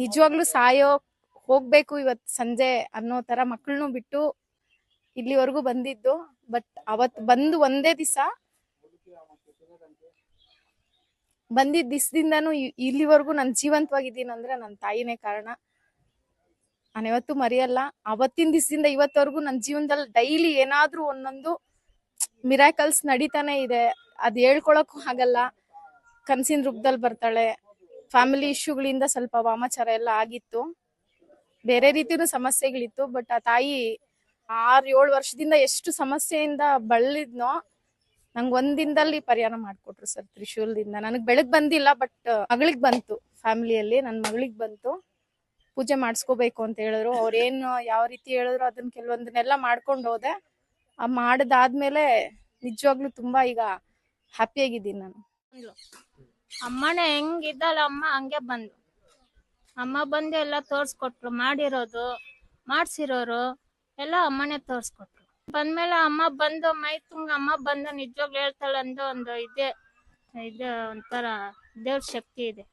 ನಿಜವಾಗ್ಲೂ ಸಾಯೋ ಹೋಗ್ಬೇಕು ಇವತ್ ಸಂಜೆ ಅನ್ನೋ ತರ ಮಕ್ಕಳನ್ನು ಬಿಟ್ಟು ಇಲ್ಲಿವರೆಗೂ ಬಂದಿದ್ದು. ಬಟ್ ಅವತ್ ಬಂದು ಒಂದೇ ದಿವಸ ಬಂದಿದ್ದ ದಿವಸದಿಂದಾನು ಇಲ್ಲಿವರೆಗೂ ನಾನು ಜೀವಂತವಾಗಿದ್ದೀನಿ ಅಂದ್ರೆ ನನ್ನ ತಾಯಿನೇ ಕಾರಣ. ನಾನು ಯಾವತ್ತೂ ಮರೆಯಲ್ಲ. ಅವತ್ತಿನ ದಿಸದಿಂದ ಇವತ್ತವರೆಗೂ ನನ್ನ ಜೀವನದಲ್ಲಿ ಡೈಲಿ ಏನಾದ್ರೂ ಒಂದೊಂದು ಮಿರಾಕಲ್ಸ್ ನಡೀತಾನೆ ಇದೆ. ಅದ್ ಹೇಳ್ಕೊಳಕ್ಕೂ ಆಗಲ್ಲ. ಕನ್ಸಿನ ರೂಪದಲ್ಲಿ ಬರ್ತಾಳೆ. ಫ್ಯಾಮಿಲಿ ಇಶ್ಯೂಗಳಿಂದ ಸ್ವಲ್ಪ ವಾಮಾಚಾರ ಎಲ್ಲ ಆಗಿತ್ತು. ಬೇರೆ ರೀತಿಯೂ ಸಮಸ್ಯೆಗಳಿತ್ತು ಬಟ್ ಆ ತಾಯಿ ಆರ್ ಏಳು ವರ್ಷದಿಂದ ಎಷ್ಟು ಸಮಸ್ಯೆಯಿಂದ ಬಳಲಿದ್ನೋ ನಂಗೆ ಒಂದಿನದಲ್ಲಿ ಪರಿಹಾರ ಮಾಡ್ಕೊಟ್ರು ಸರ್ ತ್ರಿಶೂಲದಿಂದ. ನನಗೆ ಬೆಳಗ್ಗೆ ಬಂದಿಲ್ಲ ಬಟ್ ಮಗಳಿಗೆ ಬಂತು ಫ್ಯಾಮಿಲಿಯಲ್ಲಿ ನನ್ನ ಮಗಳಿಗೆ ಬಂತು. ಪೂಜೆ ಮಾಡಿಸ್ಕೋಬೇಕು ಅಂತ ಹೇಳಿದ್ರು. ಅವ್ರೇನು ಯಾವ ರೀತಿ ಹೇಳಿದ್ರು ಅದನ್ನ ಕೆಲವೊಂದನ್ನೆಲ್ಲ ಮಾಡ್ಕೊಂಡು ಹೋದೆ. ಆ ಮಾಡಿದಾದ್ಮೇಲೆ ನಿಜವಾಗ್ಲೂ ತುಂಬಾ ಈಗ ಹ್ಯಾಪಿಯಾಗಿದ್ದೀನಿ ನಾನು. ಅಮ್ಮನೇ ಹೆಂಗಿದ್ದಲ್ಲ ಅಮ್ಮ ಹಂಗೆ ಬಂದು. ಅಮ್ಮ ಬಂದು ಎಲ್ಲ ತೋರ್ಸ್ಕೊಟ್ರು, ಮಾಡಿರೋದು, ಮಾಡ್ಸಿರೋರು, ಎಲ್ಲ ಅಮ್ಮನೇ ತೋರ್ಸ್ಕೊಟ್ರು. ಬಂದ್ಮೇಲೆ ಅಮ್ಮ ಬಂದು ಮೈ ತುಂಗ ಅಮ್ಮ ಬಂದು ನಿಜವಾಗ್ಲೂ ಹೇಳ್ತಾಳೆ ಅಂದು ಒಂದು ಇದೆ, ಇದು ಒಂಥರ ದೇವ್ರ ಶಕ್ತಿ ಇದೆ.